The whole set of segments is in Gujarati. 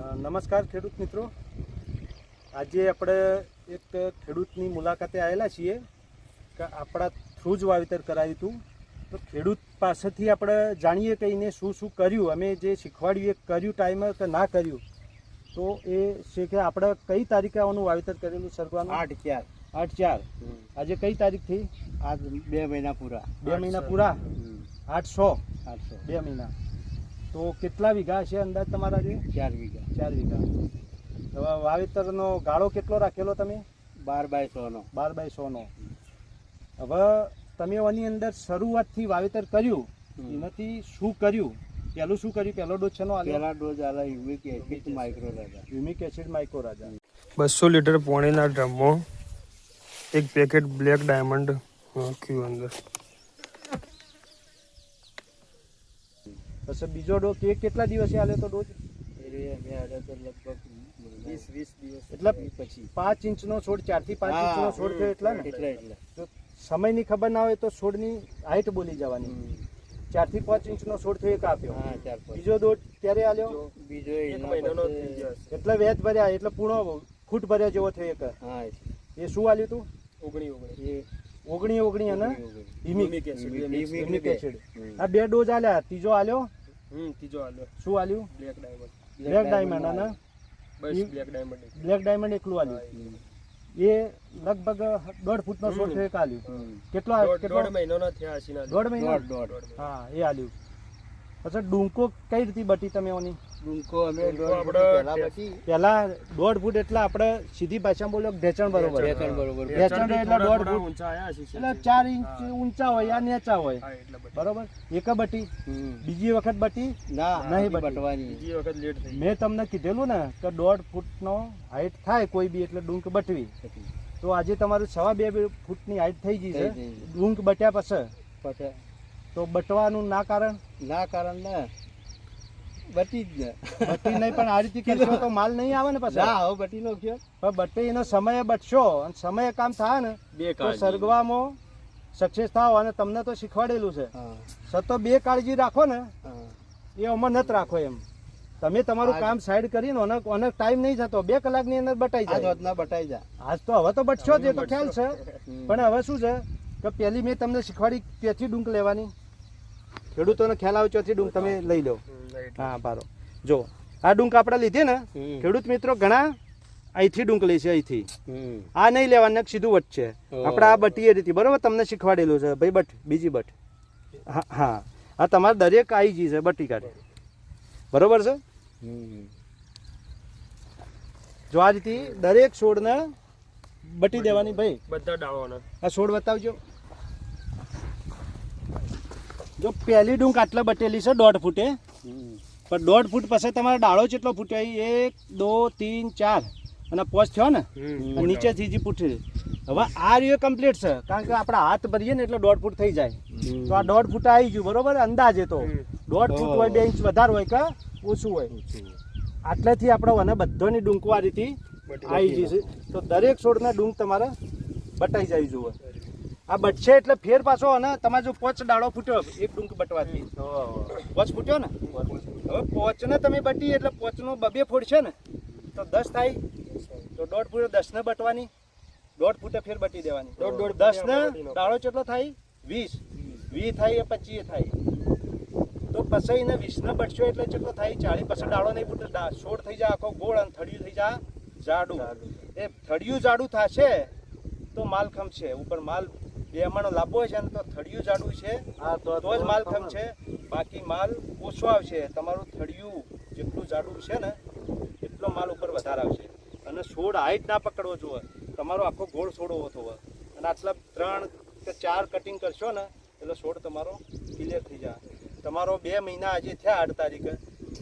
નમસ્કાર ખેડૂત મિત્રો. આજે આપણે એક ખેડૂતની મુલાકાતે આવેલા છીએ કે આપણા થ્રુ જ વાવેતર કરાવ્યું હતું. તો ખેડૂત પાસેથી આપણે જાણીએ કે એને શું શું કર્યું. અમે જે શીખવાડ્યું એ કર્યું ટાઈમે કે ના કર્યું. તો એ છે કે આપણે કઈ તારીખે આનું વાવેતર કરેલું સરગવાનું? આઠ ચાર. આઠ ચાર. આજે કઈ તારીખ થઈ આજ બે મહિના પૂરા. બે મહિના પૂરા? આઠસો. આઠસો. બે મહિના. તો કેટલા વીઘા છે અંદાજ તમારા જે? ચાર વીઘા. ચાર વીઘા. હવે વાવેતરનો ગાળો કેટલો રાખેલો તમે? બાર બાય સોનો. બાર બાય સોનો. હવે તમે આની અંદર શરૂઆતથી વાવેતર કર્યું. એનાથી શું કર્યું? પહેલું શું કર્યું? પહેલો ડોઝ છે પહેલા પેલા ડોઝ આલા humic acid mycorrhiza humic acid mycorrhiza બસો લીટર પાણીના ડ્રમો એક પેકેટ બ્લેક ડાયમંડ નાખ્યું અંદર. પછી બીજો ડોઝ એ કેટલા દિવસે આલે તો ડોઝ? એટલે પછી. પાંચ ઇંચનો છોડ ચારથી પાંચ ઇંચનો છોડ થયો એટલા ને? એટલે એટલે. સમયની ખબર ના હોય તો છોડની હાઈટ બોલી જવાની. ચારથી પાંચ ઇંચનો છોડ થયો એક આપ્યો. હા બીજો દોઢ ક્યારે આલ્યો? બીજો એટલે વેચ ભર્યા એટલે પૂર્ણ ફૂટ ભર્યા જેવો થયો એક. હા એ. શું આલ્યું તું? ઓગણી ઓગણી. ઓગણી અને યુમિક હિમિક. બે. એસિડ. આ બે ડોઝ આલ્યા. ત્રીજો આલ્યો. ત્રીજો આલ્યો. શું આલ્યું? બ્લેક ડાયમંડ બ્લેક ડાયમંડ આના બસ બ્લેક ડાયમંડ બ્લેક ડાયમંડ એકલું આલ્યું. હમ. એ. લગભગ દોઢ ફૂટનો એક આલ્યું. કેટલો દોઢ કેટલો? દોઢ થયા દોઢ મહિના? દોઢ દોઢ હા એ આલ્યું. પછી ડુંકો કઈ રીતે બટી તમે ઓની? ડુંકો અમે ડુંકો દોઢ આપણે ફૂટ પહેલા પછી પહેલા દોઢ ફૂટ એટલે આપણે સીધી ભાષામાં બોલ્યો કે ઢેચણ બરોબર. ઢેચણ એટલે દોઢ ફૂટ. ઊંચા આયા હશે એટલે ચાર ઇંચ ઊંચા હોય યા નેચા હોય. બરોબર? એક બટી. બીજી વખત બટી? ના નહીં બટવાની. બીજી વખત લેટ થઈ મેં તમને કીધેલું ને કે દોઢ ફૂટનો હાઈટ થાય કોઈ બી એટલે ડુંક બટવી. તો આજે તમારું સવા બે બે ફૂટની હાઈટ થઈ ગઈ છે. ડુંક બટ્યા પછી. પછી તો બટવાનું ના કારણ? ના કારણ ને બટી જ બટી નહીં પણ આ રીતે કરશો તો માલ નહીં આવે ને પછી? હવે બટી નો કયો. પણ બટ્ટી સમયે બટશો અને સમયે કામ થાય ને બે તો સરગવામાં સક્સેસ થાવ અને તમને તો શીખવાડેલું છે. હા. સતો બે કાળજી રાખો ને એ અમર નથી રાખો એમ. તમે તમારું કામ સાઈડ કરીને ટાઈમ નહીં થતો બે કલાકની અંદર બટાઈ જાય. જોતના બટાઈ જાય આજ તો હવે તો બટશો જ એ તો ખ્યાલ છે. પણ હવે શું છે? કે પેલી મેં તમને શીખવાડી ત્યાંથી ડુંક લેવાની. ખેડૂતોને ખ્યાલ આવે ચોથી ડુંક તમે લઈ લો. હા બારો જો આ ડુંક આપણે લીધી ને ખેડૂત મિત્રો ઘણા અહીંથી ડુંક લે છે અહીંથી. આ નહીં લેવાના સીધું વટ છે. આપણે આ બટી એ રીતે બરોબર તમને શીખવાડેલું છે. ભાઈ બટ બીજી બટ. હા હા. આ તમારે દરેક આવી જી છે બટી કાઢે. બરોબર છે. જો આ રીતે દરેક છોડને બટી દેવાની ભાઈ. બધા ડાળોના. આ છોડ બતાવજો. જો પહેલી ડુંક આટલા બટેલી છે દોઢ ફૂટે. પણ દોઢ ફૂટ પછી તમારે ડાળો જેટલો ફૂટ્યો એક દો તીન ચાર. અને પોચ થયો ને અને નીચે ત્રીજી ફૂટી હવે આ રહ્યો કમ્પ્લીટ છે કારણ કે આપણા હાથ ભરીએ ને એટલે દોઢ ફૂટ થઈ જાય. તો આ દોઢ ફૂટ આવી ગયું બરોબર? અંદાજે તો. દોઢ ફૂટ હોય બે ઇંચ વધારે હોય કે ઓછું હોય. આટલેથી આપણે વને બધોની ડુંકો આ રીતે આવી જશે. તો દરેક છોડના ડુંક તમારે બટાઈ જાય જુઓ આ બટશે એટલે ફેર પાછો અને તમારે જો પોચ ડાળો ફૂટ્યો એક ડુંક બટવાથી. પોચ ફૂટ્યો ને? હવે પોચને તમે બટી એટલે પોચનો બબે છે ને તો દસ થાય. તો દોઢ ફૂટે દસને બટવાની દોઢ ફૂટે ફેર બટી દેવાની. દોઢ દોઢ દસને. ડાળો કેટલો થાય? વીસ. વીસ થાય એ પચીસ થાય. તો પછી એને વીસને બટશો એટલે કેટલો થાય? ચાલીસ પછી ડાળો નહીં ફૂટે છોડ થઈ જાય આખો ગોળ અને થડિયું થઈ જાય જાડું એ થડિયું જાડું થશે તો માલ ખમશે. ઉપર માલ બે મણ લાંબો છે ને તો થડિયું જાડું છે. તો જ માલ ખમશે બાકી માલ ઓછો આવશે. તમારું થડિયું જેટલું જાડું છે ને એટલો માલ ઉપર વધારે આવશે. અને છોડ હાઈટ ના પકડવો જોઈએ તમારો આખો ગોળ છોડ હોવો થવો. અને આટલા ત્રણ કે ચાર કટિંગ કરશો ને એટલે છોડ તમારો ક્લિયર થઈ જાય. તમારો બે મહિના આજે થયા આઠ તારીખે.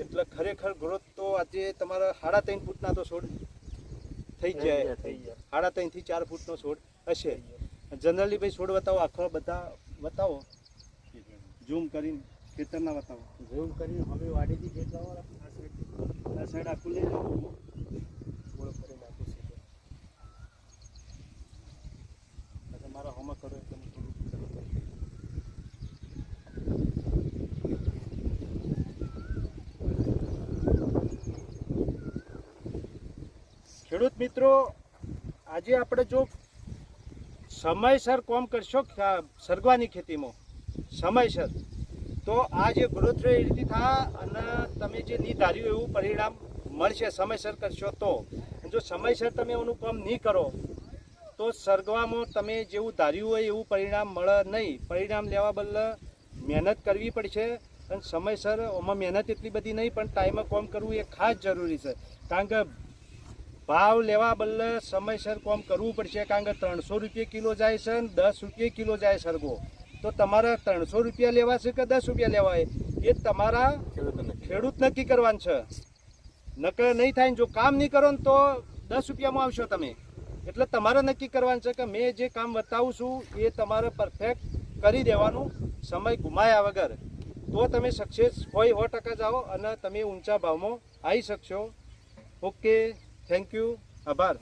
એટલે ખરેખર ગ્રોથ તો આજે તમારા સાડા ત્રણ ફૂટના તો છોડ થઈ જાય. સાડા ત્રણથી ચાર ફૂટનો છોડ હશે. જનરલી ભાઈ છોડ બતાવો આખો બધા બતાવો ઝૂમ કરીને ખેતરના બતાવો ઝૂમ કરીને હવે વાડીથી ખેતર આ સાઈડ આખું લઈ જાઓ. તમારા હોમવર્ક કરો એટલે ખેડૂત મિત્રો આજે આપણે જો સમયસર કોમ કરશો સરગવાની ખેતીમાં. સમયસર. તો આ જે ગ્રોથ રીતે થાય અને તમે જે નહીં ધાર્યું એવું પરિણામ મળશે, સમયસર કરશો તો. જો સમયસર તમે એનું કામ નહીં કરો, તો સરગવામાં તમે જેવું ધાર્યું હોય એવું પરિણામ મળે નહીં. પરિણામ લેવા બદલે મહેનત કરવી પડશે અને સમયસર આમાં મહેનત એટલી બધી નહીં, પણ ટાઈમે કોમ કરવું એ ખાસ જરૂરી છે. કારણ કે ભાવ લેવા બદલે સમયસર કોમ કરવું પડશે કારણ કે ત્રણસો રૂપિયા કિલો જાય છે અને દસ રૂપિયા કિલો જાય સરગો તો તમારે ત્રણસો રૂપિયા લેવા છે કે દસ રૂપિયા લેવાય એ તમારા ખેડૂત નક્કી કરવાનું છે. નકર નહીં થાય જો કામ નહીં કરો ને તો દસ રૂપિયામાં આવશો તમે. એટલે તમારે નક્કી કરવાનું છે કે મેં જે કામ બતાવું છું એ તમારે પરફેક્ટ કરી દેવાનું. સમય ગુમાયા વગર. તો તમે સક્સેસ હોય સો ટકા જાઓ અને તમે ઊંચા ભાવમાં આવી શકશો. ઓકે થેન્ક યુ આભાર